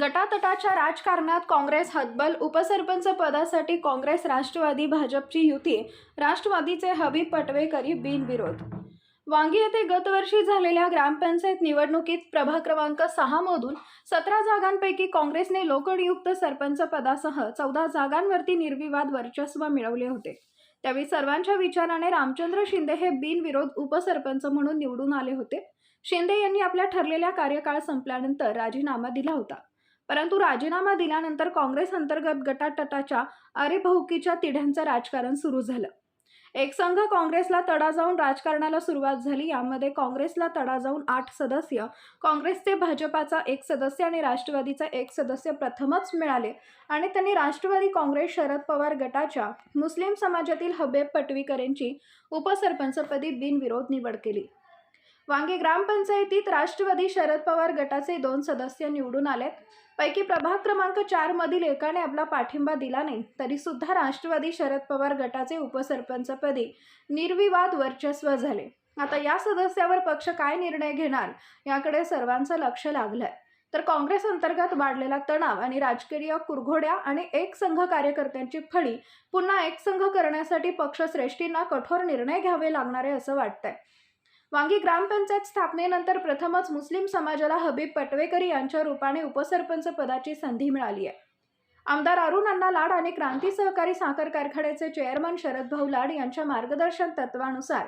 गटातटाच्या राजकारणात काँग्रेस हतबल उपसरपंच पदासाठी काँग्रेस राष्ट्रवादी भाजपची युती राष्ट्रवादीचे हबीब पटवेकरी बिनविरोध. वांगी येथे गतवर्षी झालेल्या ग्रामपंचायत निवडणुकीत प्रभाग क्रमांक सहामधून सतरा जागांपैकी काँग्रेसने लोकनियुक्त सरपंच पदासह चौदा जागांवरती निर्विवाद वर्चस्व मिळवले होते. त्यावेळी सर्वांच्या विचाराने रामचंद्र शिंदे हे बिनविरोध उपसरपंच म्हणून निवडून आले होते. शिंदे यांनी आपल्या ठरलेल्या कार्यकाळ संपल्यानंतर राजीनामा दिला होता. परंतु राजीनामा दिल्यानंतर काँग्रेस अंतर्गत गटाटटाच्या अरेभौकीच्या तिढ्यांचं राजकारण सुरू झालं. एक संघ काँग्रेसला तडा जाऊन राजकारणाला सुरुवात झाली यामध्ये काँग्रेसला तडा जाऊन आठ सदस्य काँग्रेसचे भाजपाचा एक सदस्य आणि राष्ट्रवादीचा एक सदस्य प्रथमच मिळाले आणि त्यांनी राष्ट्रवादी काँग्रेस शरद पवार गटाच्या मुस्लिम समाजातील हबेब पटवीकर यांची उपसरपंचपदी बिनविरोध निवड केली. वांगी ग्रामपंचायतीत राष्ट्रवादी शरद पवार गटाचे दोन सदस्य निवडून आलेत. पैकी प्रभाग क्रमांक चार मधील एकाने आपला पाठिंबा दिला नाही. तरी सुद्धा राष्ट्रवादी शरद पवार गटाचे उपसरपंचपदी निर्विवाद वर्चस्व झाले. आता या सदस्यावर पक्ष काय निर्णय घेणार? याकडे सर्वांचं लक्ष लागलंय. तर काँग्रेस अंतर्गत वाढलेला तणाव आणि राजकीय कुरघोड्या आणि एक संघ कार्यकर्त्यांची फळी पुन्हा एक संघ करण्यासाठी पक्षश्रेष्ठींना कठोर निर्णय घ्यावे लागणार आहे असं वाटतंय. वांगी ग्रामपंचायत स्थापनेनंतर प्रथमच मुस्लिम समाजाला हबीब पटवेकरी यांच्या रूपाने उपसरपंच पदाची संधी मिळाली आहे. आमदार अरुण अण्णा लाड आणि क्रांती सहकारी साखर कारखान्याचे चेअरमन शरद भाऊ लाड यांच्या मार्गदर्शन तत्वानुसार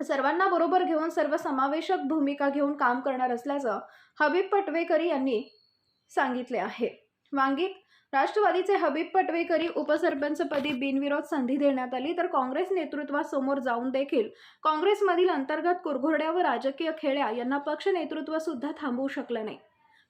सर्वांना बरोबर घेऊन सर्वसमावेशक भूमिका घेऊन काम करणार असल्याचं हबीब पटवेकरी यांनी सांगितले आहे. वांगीत राष्ट्रवादीचे हबीब पटवेकरी उपसरपंचपदी बिनविरोध संधी देण्यात आली तर काँग्रेस नेतृत्वासमोर जाऊन देखील काँग्रेसमधील अंतर्गत कुरघोड्या व राजकीय खेळ्या यांना पक्ष नेतृत्व सुद्धा थांबवू शकलं नाही.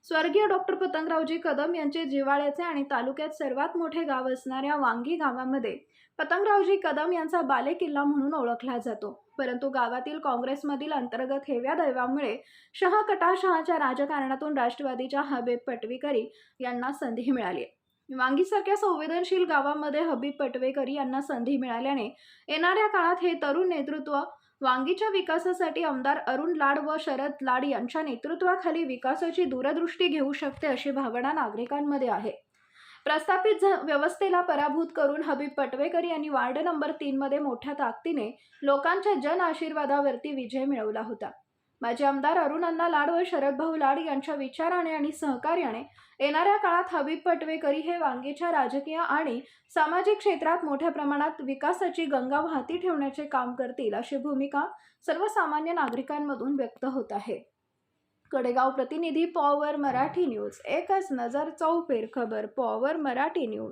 स्वर्गीय डॉक्टर पतंगरावजी कदम यांचे जिव्हाळ्याचे आणि तालुक्यात सर्वात मोठे गाव असणाऱ्या वांगी गावामध्ये पतंगरावजी कदम यांचा बालेकिल्ला म्हणून ओळखला जातो. परंतु गावातील काँग्रेसमधील अंतर्गत हेव्या दैवामुळे शहा कटाशहाच्या राजकारणातून राष्ट्रवादीच्या हबीब पटवीकरी यांना संधी मिळाली वांगीसारख्या संवेदनशील गावामध्ये हबीब पटवेकरी यांना संधी मिळाल्याने येणाऱ्या काळात हे तरुण नेतृत्व वांगीच्या विकासासाठी आमदार अरुण लाड व शरद लाड यांच्या नेतृत्वाखाली विकासाची दूरदृष्टी घेऊ शकते अशी भावना नागरिकांमध्ये आहे. प्रस्थापित झ- व्यवस्थेला पराभूत करून हबीब पटवेकर यांनी वार्ड नंबर तीनमध्ये मोठ्या ताकदीने लोकांच्या जन आशीर्वादावरती विजय मिळवला होता. माजी आमदार अरुण लाड व शरद भाऊ लाड यांच्या विचाराने आणि सहकार्याने येणाऱ्या काळात हबीब पटवेकरी हे वांगीच्या राजकीय आणि सामाजिक क्षेत्रात मोठ्या प्रमाणात विकासाची गंगा वाहती ठेवण्याचे काम करतील अशी भूमिका सर्वसामान्य नागरिकांमधून व्यक्त होत आहे. कडेगाव प्रतिनिधी पॉवर मराठी न्यूज एकच नजर चौफेर खबर पॉवर मराठी न्यूज.